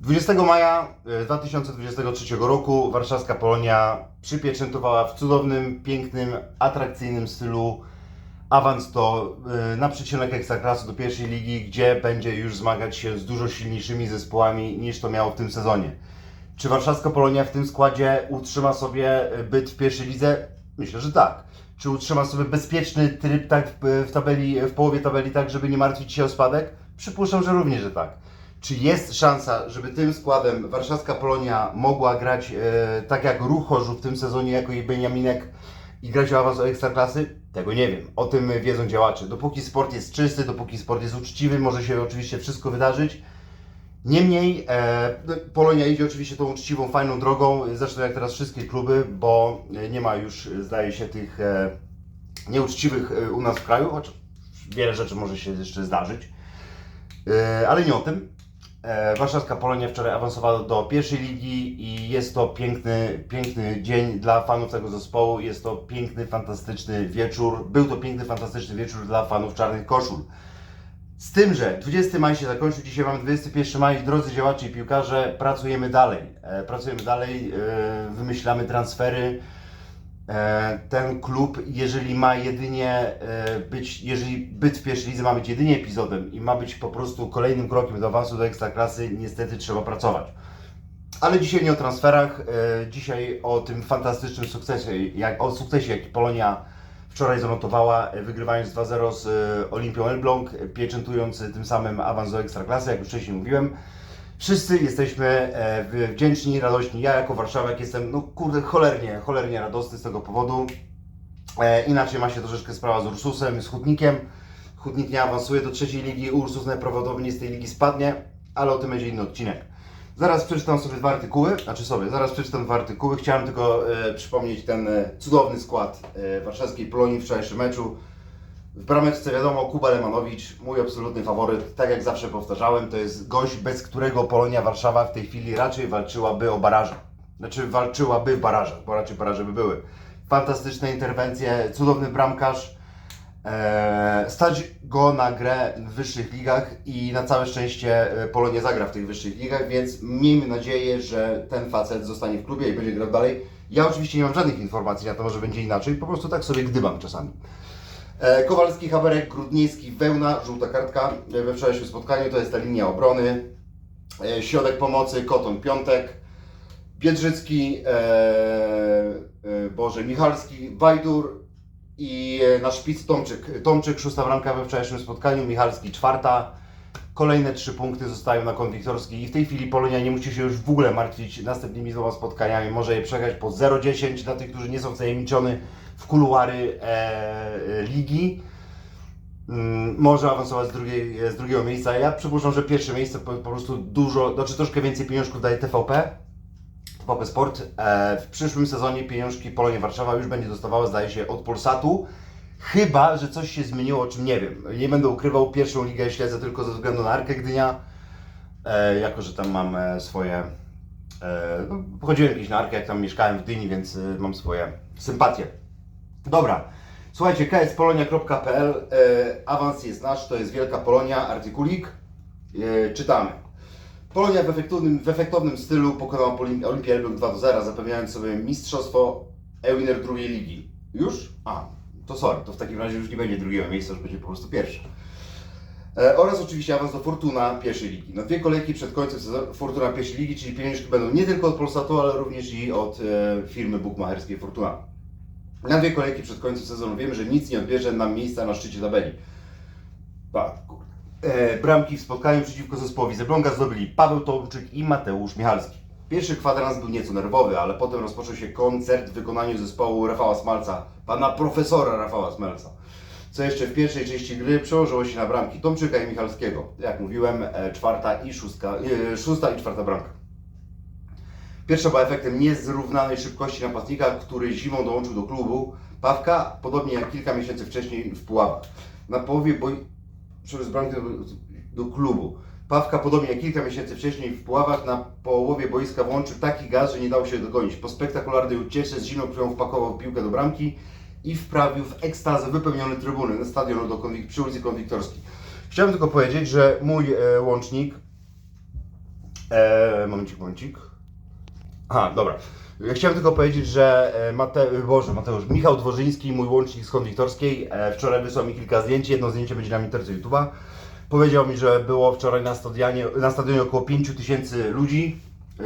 20 maja e, 2023 roku warszawska Polonia przypieczętowała w cudownym, pięknym, atrakcyjnym stylu awans do, e, na przecinek Ekstraklasy do pierwszej ligi, gdzie będzie już zmagać się z dużo silniejszymi zespołami niż to miało w tym sezonie. Czy warszawska Polonia w tym składzie utrzyma sobie e, byt w pierwszej lidze? Myślę, że tak. Czy utrzyma sobie bezpieczny tryb tak w tabeli, w połowie tabeli, tak żeby nie martwić się o spadek? Przypuszczam, że również, że tak. Czy jest szansa, żeby tym składem warszawska Polonia mogła grać e, tak jak Ruch Chorzów w tym sezonie jako jej Beniaminek i grać o awans Ekstraklasy? Tego nie wiem. O tym wiedzą działacze. Dopóki sport jest czysty, dopóki sport jest uczciwy, może się oczywiście wszystko wydarzyć. Niemniej e, no, Polonia idzie oczywiście tą uczciwą, fajną drogą, zresztą jak teraz wszystkie kluby, bo e, nie ma już, zdaje się, tych e, nieuczciwych e, u nas w kraju, choć wiele rzeczy może się jeszcze zdarzyć. E, ale nie o tym. E, Warszawska Polonia wczoraj awansowała do pierwszej ligi i jest to piękny, piękny dzień dla fanów tego zespołu. Jest to piękny, fantastyczny wieczór. Był to piękny, fantastyczny wieczór dla fanów czarnych koszul. Z tym, że 20 maj się zakończył, dzisiaj mamy 21 maj, drodzy działacze i piłkarze, pracujemy dalej. E, pracujemy dalej, e, wymyślamy transfery. E, ten klub, jeżeli ma jedynie e, być, jeżeli byt w pierwszej lidze ma być jedynie epizodem i ma być po prostu kolejnym krokiem do awansu do ekstraklasy, niestety trzeba pracować. Ale dzisiaj nie o transferach, e, dzisiaj o tym fantastycznym sukcesie, jak, o sukcesie, jaki Polonia wczoraj zanotowała, wygrywając 2-0 z Olimpią Elbląg, pieczętując tym samym awans do ekstraklasy, jak już wcześniej mówiłem. Wszyscy jesteśmy e, wdzięczni, radośni. Ja jako Warszawiak jestem, no kurde, cholernie, cholernie radosny z tego powodu. E, inaczej ma się troszeczkę sprawa z Ursusem, z Hutnikiem. Hutnik nie awansuje do trzeciej ligi, Ursus najprawdopodobniej z tej ligi spadnie, ale o tym będzie inny odcinek. Zaraz przeczytam sobie dwa artykuły, znaczy sobie, zaraz przeczytam dwa artykuły. Chciałem tylko e, przypomnieć ten e, cudowny skład e, warszawskiej Polonii w wczorajszym meczu. W brameczce wiadomo, Kuba Lemanowicz, mój absolutny faworyt. Tak jak zawsze powtarzałem, to jest gość, bez którego Polonia Warszawa w tej chwili raczej walczyłaby o baraże. Znaczy walczyłaby w barażach, bo raczej baraże by były. Fantastyczne interwencje, cudowny bramkarz. Eee, stać go na grę w wyższych ligach i na całe szczęście e, Polonia zagra w tych wyższych ligach, więc miejmy nadzieję, że ten facet zostanie w klubie i będzie grał dalej. Ja oczywiście nie mam żadnych informacji na to, że będzie inaczej, po prostu tak sobie gdybam czasami. E, Kowalski, Haberek, Grudniewski, Wełna, żółta kartka e, we wczorajszym spotkaniu, to jest ta linia obrony. E, Środek pomocy, Koton, Piątek, Biedrzycki, Boże, Michalski, Wajdur i nasz szpic Tomczyk. Tomczyk, szósta bramka we wczorajszym spotkaniu, Michalski, czwarta. Kolejne trzy punkty zostają na kont wiktorski i w tej chwili Polonia nie musi się już w ogóle martwić następnymi dwoma spotkaniami. Może je przegrać po 0-10 dla tych, którzy nie są wtajemniczony w kuluary e, e, ligi. Mm, może awansować z, drugiej, z drugiego miejsca. Ja przypuszczam, że pierwsze miejsce po, po prostu dużo, znaczy troszkę więcej pieniążków daje TVP. TVP Sport. E, w przyszłym sezonie pieniążki Polonia Warszawa już będzie dostawała, zdaje się, od Polsatu. Chyba, że coś się zmieniło, o czym nie wiem. Nie będę ukrywał, pierwszą ligę śledzę tylko ze względu na Arkę Gdynia. E, jako, że tam mam e, swoje. E, no, na Arkę, jak tam mieszkałem w Gdyni, więc e, mam swoje sympatie. Dobra. Słuchajcie, kspolonia.pl e, Awans jest nasz, to jest Wielka Polonia, artykulik. E, czytamy. Polonia w efektownym, w efektownym stylu pokonała Olimpię Elbląg 2 do 0, zapewniając sobie mistrzostwo Ewiner drugiej ligi. Już? A, to sorry, to w takim razie już nie będzie drugiego miejsca, już będzie po prostu pierwsze. E, oraz oczywiście awans do Fortuna pierwszej ligi. Na dwie kolejki przed końcem sezonu Fortuna pierwszej ligi, czyli pieniążki będą nie tylko od Polsatu, ale również i od e, firmy bukmacherskiej Fortuna. Na dwie kolejki przed końcem sezonu wiemy, że nic nie odbierze nam miejsca na szczycie tabeli. Kurde. E, bramki w spotkaniu przeciwko zespołowi z Elbląga zdobyli Paweł Tomczyk i Mateusz Michalski. Pierwszy kwadrans był nieco nerwowy, ale potem rozpoczął się koncert w wykonaniu zespołu Rafała Smalca, pana profesora Rafała Smalca. Co jeszcze w pierwszej części gry przełożyło się na bramki Tomczyka i Michalskiego. Jak mówiłem, e, czwarta i szóstka, e, szósta i czwarta bramka. Pierwsza była efektem niezrównanej szybkości napastnika, który zimą dołączył do klubu Pawka, podobnie jak kilka miesięcy wcześniej w Puławach. Na połowie boi... przez bramkę do klubu. Pawka, podobnie jak kilka miesięcy wcześniej w Puławach, na połowie boiska włączył taki gaz, że nie dało się dogonić. Po spektakularnej ucieczce z zimną krwią wpakował piłkę do bramki i wprawił w ekstazę wypełnione trybuny na stadionu do Konwik- przy ulicy Konwiktorskiej. Chciałem tylko powiedzieć, że mój e, łącznik E, momencik, momencik. Aha, dobra. Chciałem tylko powiedzieć, że e, Mate... Boże, Mateusz, Michał Dworzyński, mój łącznik z Konwiktorskiej, e, wczoraj wysłał mi kilka zdjęć, jedno zdjęcie będzie na minterce YouTube'a. Powiedział mi, że było wczoraj na stadionie, na stadionie około 5 tysięcy ludzi. E,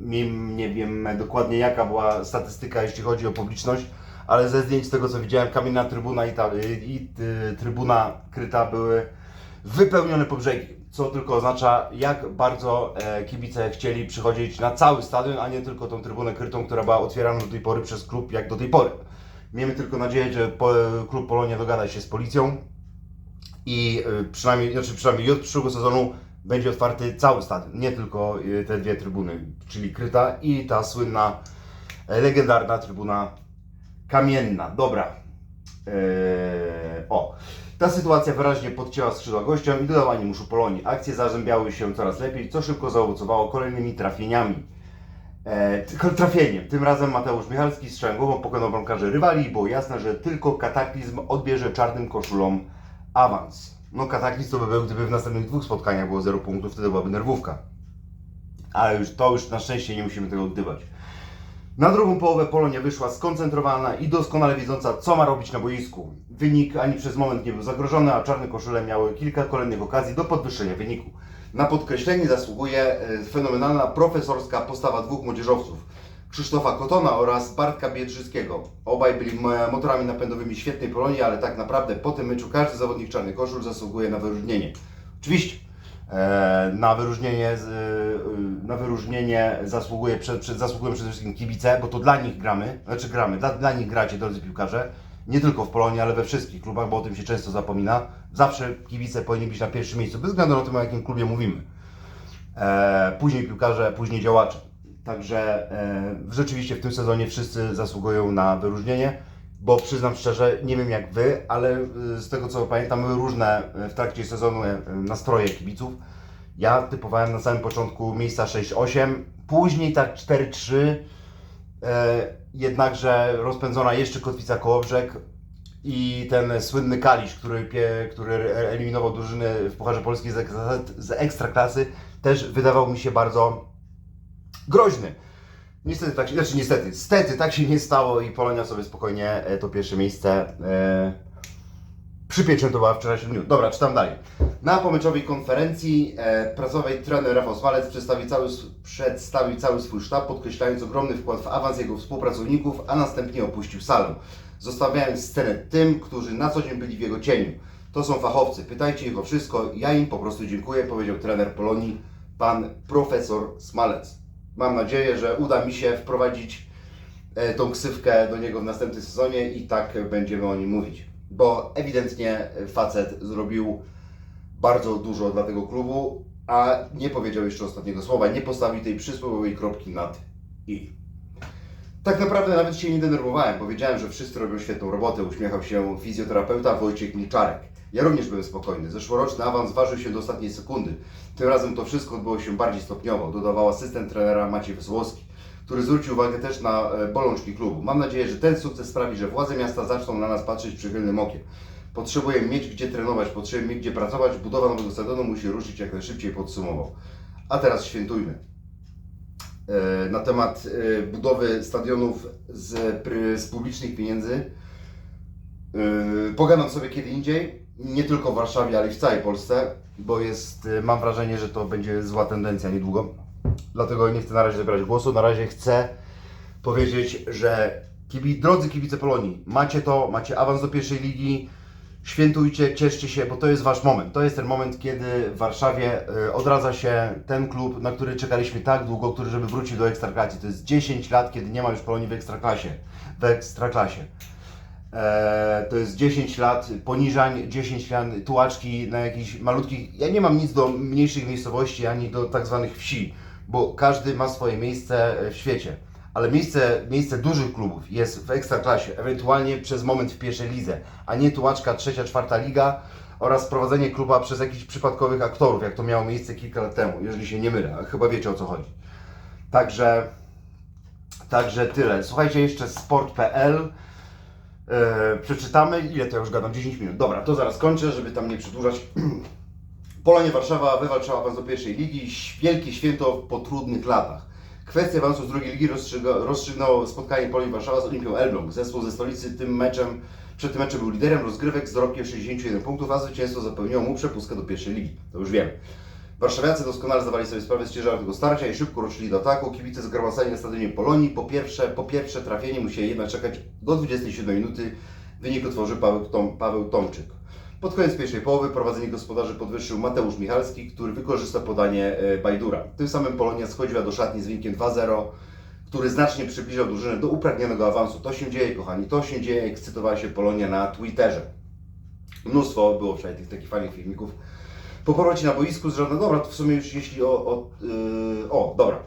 Nie, wiem dokładnie jaka była statystyka, jeśli chodzi o publiczność, ale ze zdjęć z tego co widziałem, kamienna trybuna i, ta, i, y, trybuna kryta były wypełnione po brzegi, co tylko oznacza, jak bardzo e, kibice chcieli przychodzić na cały stadion, a nie tylko tą trybunę krytą, która była otwierana do tej pory przez klub, jak do tej pory. Miejmy tylko nadzieję, że klub Polonia dogada się z policją i e, przynajmniej, znaczy przynajmniej od przyszłego sezonu będzie otwarty cały stadion, nie tylko e, te dwie trybuny, czyli kryta i ta słynna, e, legendarna trybuna kamienna. Dobra. Eee, o. Ta sytuacja wyraźnie podcięła skrzydła gościom i dodała animuszu Polonii. Akcje zazębiały się coraz lepiej, co szybko zaowocowało kolejnymi trafieniami. E, tylko trafieniem. Tym razem Mateusz Michalski strzęgową pokonał bramkarzy rywali i było jasne, że tylko kataklizm odbierze czarnym koszulom awans. No kataklizm to by był, gdyby w następnych dwóch spotkaniach było 0 punktów, wtedy byłaby nerwówka. Ale już to już na szczęście nie musimy tego oddywać. Na drugą połowę Polonia wyszła skoncentrowana i doskonale wiedząca, co ma robić na boisku. Wynik ani przez moment nie był zagrożony, a czarne koszule miały kilka kolejnych okazji do podwyższenia wyniku. Na podkreślenie zasługuje e, fenomenalna profesorska postawa dwóch młodzieżowców. Krzysztofa Kotona oraz Bartka Biedrzyckiego. Obaj byli motorami napędowymi świetnej Polonii, ale tak naprawdę po tym meczu każdy zawodnik czarnych koszul zasługuje na wyróżnienie. Oczywiście e, na wyróżnienie, e, na wyróżnienie zasługuje zasługują przede wszystkim kibice, bo to dla nich gramy, znaczy gramy, dla, dla nich gracie, drodzy piłkarze, nie tylko w Polonii, ale we wszystkich klubach, bo o tym się często zapomina. Zawsze kibice powinni być na pierwszym miejscu, bez względu na to, o jakim klubie mówimy. E, później piłkarze, później działacze. Także e, rzeczywiście w tym sezonie wszyscy zasługują na wyróżnienie, bo przyznam szczerze, nie wiem jak Wy, ale e, z tego co pamiętam, były różne e, w trakcie sezonu e, nastroje kibiców. Ja typowałem na samym początku miejsca 6-8, później tak 4-3, e, jednakże rozpędzona jeszcze Kotwica Kołobrzeg i ten słynny Kalisz, który, który eliminował drużyny w Pucharze Polski z, z Ekstraklasy, też wydawał mi się bardzo groźny. Niestety tak się, znaczy niestety, stety tak się nie stało i Polonia sobie spokojnie e, to pierwsze miejsce e, przypieczętowała w wczorajszym dniu. Dobra, czytam dalej. Na pomyczowej konferencji e, prasowej trener Rafał Smalec przedstawił cały, przedstawił cały swój sztab, podkreślając ogromny wkład w awans jego współpracowników, a następnie opuścił salę, zostawiając scenę tym, którzy na co dzień byli w jego cieniu. To są fachowcy, pytajcie ich o wszystko, ja im po prostu dziękuję, powiedział trener Polonii, pan profesor Smalec. Mam nadzieję, że uda mi się wprowadzić e, tą ksywkę do niego w następnym sezonie i tak będziemy o nim mówić. Bo ewidentnie facet zrobił bardzo dużo dla tego klubu, a nie powiedział jeszcze ostatniego słowa, nie postawił tej przysłowiowej kropki nad i. Tak naprawdę nawet się nie denerwowałem, powiedziałem, że wszyscy robią świetną robotę, uśmiechał się fizjoterapeuta Wojciech Milczarek. Ja również byłem spokojny. Zeszłoroczny awans ważył się do ostatniej sekundy. Tym razem to wszystko odbyło się bardziej stopniowo, dodawał asystent trenera Maciej Wesołowski, który zwrócił uwagę też na e, bolączki klubu. Mam nadzieję, że ten sukces sprawi, że władze miasta zaczną na nas patrzeć przychylnym okiem. Potrzebujemy mieć gdzie trenować, potrzebujemy mieć gdzie pracować. Budowa nowego stadionu musi ruszyć jak najszybciej, podsumował. A teraz świętujmy. E, Na temat e, budowy stadionów z, z publicznych pieniędzy Pogadam sobie kiedy indziej, nie tylko w Warszawie, ale i w całej Polsce, bo jest, yy, mam wrażenie, że to będzie zła tendencja niedługo. Dlatego nie chcę na razie zabierać głosu. Na razie chcę powiedzieć, że kibi, drodzy kibice Polonii, macie to, macie awans do pierwszej ligi, świętujcie, cieszcie się, bo to jest Wasz moment. To jest ten moment, kiedy w Warszawie yy, odradza się ten klub, na który czekaliśmy tak długo, który żeby wrócił do Ekstraklasy. To jest 10 lat, kiedy nie ma już Polonii w Ekstraklasie. W Ekstraklasie. E, to jest 10 lat poniżań, 10 lat tułaczki na jakichś malutkich. Ja nie mam nic do mniejszych miejscowości ani do tak zwanych wsi, bo każdy ma swoje miejsce w świecie. Ale miejsce, miejsce dużych klubów jest w ekstraklasie, ewentualnie przez moment w pierwszej lidze, a nie tułaczka trzecia, czwarta liga oraz prowadzenie kluba przez jakichś przypadkowych aktorów, jak to miało miejsce kilka lat temu, jeżeli się nie mylę, a chyba wiecie o co chodzi. Także, także tyle. Słuchajcie jeszcze sport.pl. E, przeczytamy. Ile to ja już gadam? 10 minut. Dobra, to zaraz kończę, żeby tam nie przedłużać. Polonia Warszawa wywalczyła awans do pierwszej ligi. Wielkie święto po trudnych latach. Kwestia awansu z drugiej ligi rozstrzyga- rozstrzygnęło spotkanie Polonii Warszawa z Olimpią Elbląg. Zespół ze stolicy tym meczem, przed tym meczem był liderem rozgrywek z dorobkiem 61 punktów, a zwycięstwo zapewniło mu przepustkę do pierwszej ligi. To już wiemy. Warszawiacy doskonale zdawali sobie sprawę z ciężaru tego starcia i szybko ruszyli do ataku. Kibice zgromadzeni na stadionie Polonii po pierwsze, po pierwsze trafienie musieli jednak czekać do 27 minuty. Wynik otworzył Paweł, Tom, Paweł Tomczyk. Pod koniec pierwszej połowy prowadzenie gospodarzy podwyższył Mateusz Michalski, który wykorzystał podanie e, Bajdura. Tym samym Polonia schodziła do szatni z wynikiem 2-0, który znacznie przybliżał drużynę do upragnionego awansu. To się dzieje, kochani, to się dzieje, ekscytowała się Polonia na Twitterze. Mnóstwo było wczoraj tych takich fajnych filmików. Po powrocie na boisku z żadną, dobra, to w sumie już jeśli o, o, yy, o dobra.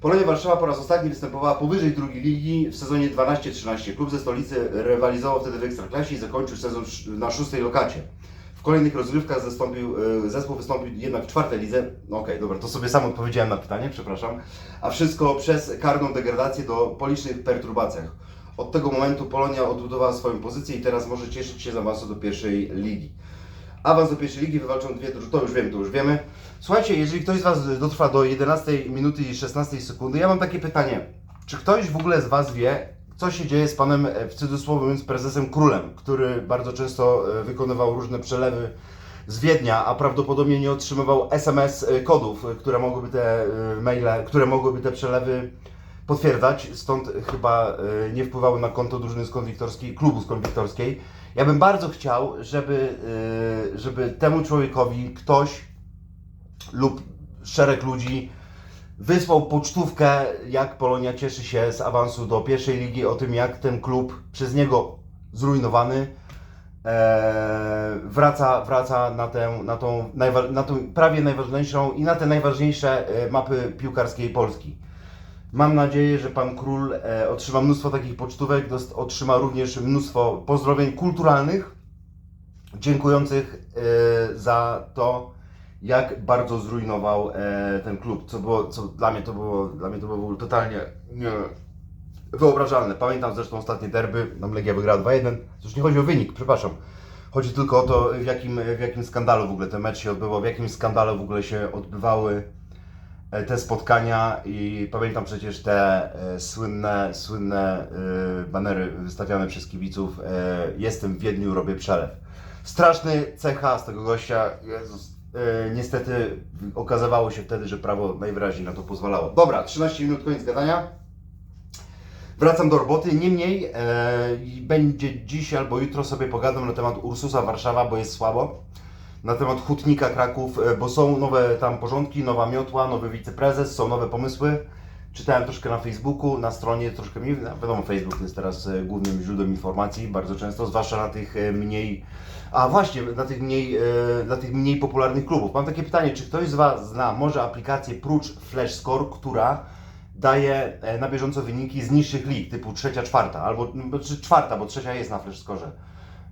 Polonia Warszawa po raz ostatni występowała powyżej drugiej ligi w sezonie 12-13. Klub ze stolicy rywalizował wtedy w Ekstraklasie i zakończył sezon na szóstej lokacie. W kolejnych rozgrywkach zastąpił, yy, zespół wystąpił jednak w czwartej lidze. No Okej, dobra, to sobie sam odpowiedziałem na pytanie, przepraszam. A wszystko przez karną degradację do po licznych perturbacjach. Od tego momentu Polonia odbudowała swoją pozycję i teraz może cieszyć się z awansu do pierwszej ligi. Awans do pierwszej ligi wywalczą dwie, to już wiemy, to już wiemy. Słuchajcie, jeżeli ktoś z Was dotrwa do 11 minuty i 16 sekundy, ja mam takie pytanie. Czy ktoś w ogóle z Was wie, co się dzieje z panem, e, w cudzysłowie mówiąc, prezesem Królem, który bardzo często e, wykonywał różne przelewy z Wiednia, a prawdopodobnie nie otrzymywał SMS e, kodów, które mogłyby te maile, które mogłyby te przelewy potwierdzać, stąd chyba nie wpływały na konto drużyny z konwiktorskiej, klubu z konwiktorskiej. Ja bym bardzo chciał, żeby, e, żeby temu człowiekowi ktoś lub szereg ludzi wysłał pocztówkę, jak Polonia cieszy się z awansu do pierwszej ligi, o tym jak ten klub przez niego zrujnowany e, wraca, wraca na, tę, na, tą, na tą prawie najważniejszą i na te najważniejsze e, mapy piłkarskiej Polski. Mam nadzieję, że pan król e, otrzyma mnóstwo takich pocztówek, otrzyma również mnóstwo pozdrowień kulturalnych, dziękujących e, za to, jak bardzo zrujnował e, ten klub. Co było, co dla mnie to było, dla mnie to było totalnie nie, wyobrażalne. Pamiętam zresztą ostatnie derby, nam Legia wygrała 2-1. Zresztą nie chodzi o wynik, przepraszam. Chodzi tylko o to, w jakim, w jakim skandalu w ogóle ten mecz się odbywał, w jakim skandalu w ogóle się odbywały te spotkania i pamiętam przecież te e, słynne, słynne e, banery wystawiane przez kibiców e, Jestem w Wiedniu, robię przelew. Straszny cecha z tego gościa, Jezus. E, niestety okazywało się wtedy, że prawo najwyraźniej na to pozwalało. Dobra, 13 minut, koniec gadania. Wracam do roboty. Niemniej e, będzie dziś albo jutro sobie pogadam na temat Ursusa Warszawa, bo jest słabo. Na temat Hutnika Kraków, e, bo są nowe tam porządki, nowa miotła, nowy wiceprezes, są nowe pomysły. Czytałem troszkę na Facebooku, na stronie troszkę mniej. no, Wiadomo, Facebook jest teraz e, głównym źródłem informacji bardzo często, zwłaszcza na tych e, mniej. A właśnie, na tych mniej, dla tych mniej popularnych klubów. Mam takie pytanie, czy ktoś z Was zna może aplikację prócz Flash Score, która daje na bieżąco wyniki z niższych lig, typu trzecia, czwarta, albo no, czy czwarta, bo trzecia jest na Flash Score.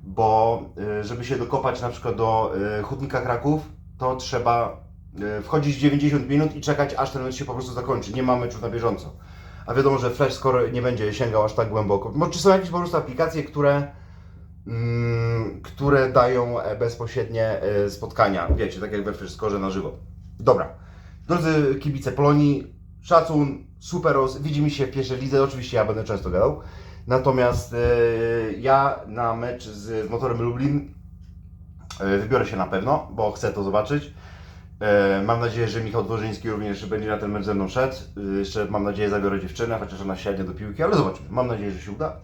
Bo e, żeby się dokopać na przykład do e, Hutnika Kraków, to trzeba e, wchodzić 90 minut i czekać, aż ten mecz się po prostu zakończy. Nie ma meczów na bieżąco. A wiadomo, że Flash Score nie będzie sięgał aż tak głęboko. Bo czy są jakieś po prostu aplikacje, które, mm, które dają e, bezpośrednie e, spotkania, wiecie, tak jak we Flash Score na żywo. Dobra. Drodzy kibice Polonii, szacun, superos, widzimy się w pierwszej lidze, oczywiście ja będę często gadał. Natomiast e, ja na mecz z, Motorem Lublin e, wybiorę się na pewno, bo chcę to zobaczyć. E, Mam nadzieję, że Michał Dworzyński również będzie na ten mecz ze mną szedł. Jeszcze mam nadzieję zabiorę dziewczynę, chociaż ona siadnie do piłki, ale zobaczymy. Mam nadzieję, że się uda.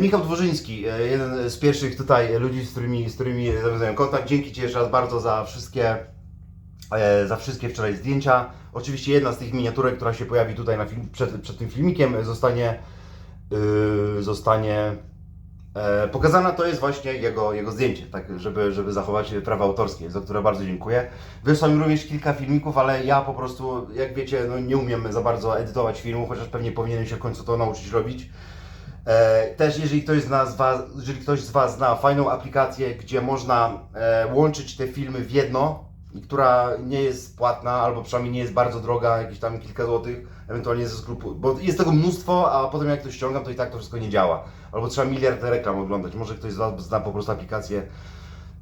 Michał Dworzyński, jeden z pierwszych tutaj ludzi, z którymi, z którymi nawiązuję kontakt. Dzięki Ci jeszcze raz bardzo za wszystkie, za wszystkie wczoraj zdjęcia. Oczywiście jedna z tych miniaturek, która się pojawi tutaj na film, przed, przed tym filmikiem, zostanie, yy, zostanie e, pokazana. To jest właśnie jego, jego zdjęcie, tak, żeby, żeby zachować prawa autorskie, za które bardzo dziękuję. Wysłał mi również kilka filmików, ale ja po prostu, jak wiecie, no, nie umiem za bardzo edytować filmów, chociaż pewnie powinienem się w końcu to nauczyć robić. E, Też jeżeli ktoś, z jeżeli ktoś z Was zna fajną aplikację, gdzie można e, łączyć te filmy w jedno która nie jest płatna, albo przynajmniej nie jest bardzo droga, jakieś tam kilka złotych, ewentualnie ze sklepu, bo jest tego mnóstwo, a potem jak to ściągam, to i tak to wszystko nie działa. Albo trzeba miliard reklam oglądać. Może ktoś z Was zna po prostu aplikację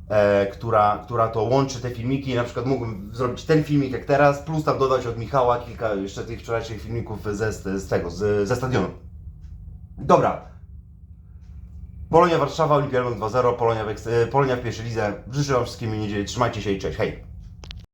e, która, która to łączy te filmiki. Na przykład mógłbym zrobić ten filmik jak teraz, plus tam dodać od Michała kilka jeszcze tych wczorajszych filmików ze, z tego, z, ze stadionu. Dobra. Polonia Warszawa, Olimpiadon 2-0, Polonia w, e, Polonia w pierwszej lidze. Życzę Wam wszystkim miłej niedzieli. Trzymajcie się i cześć. Hej!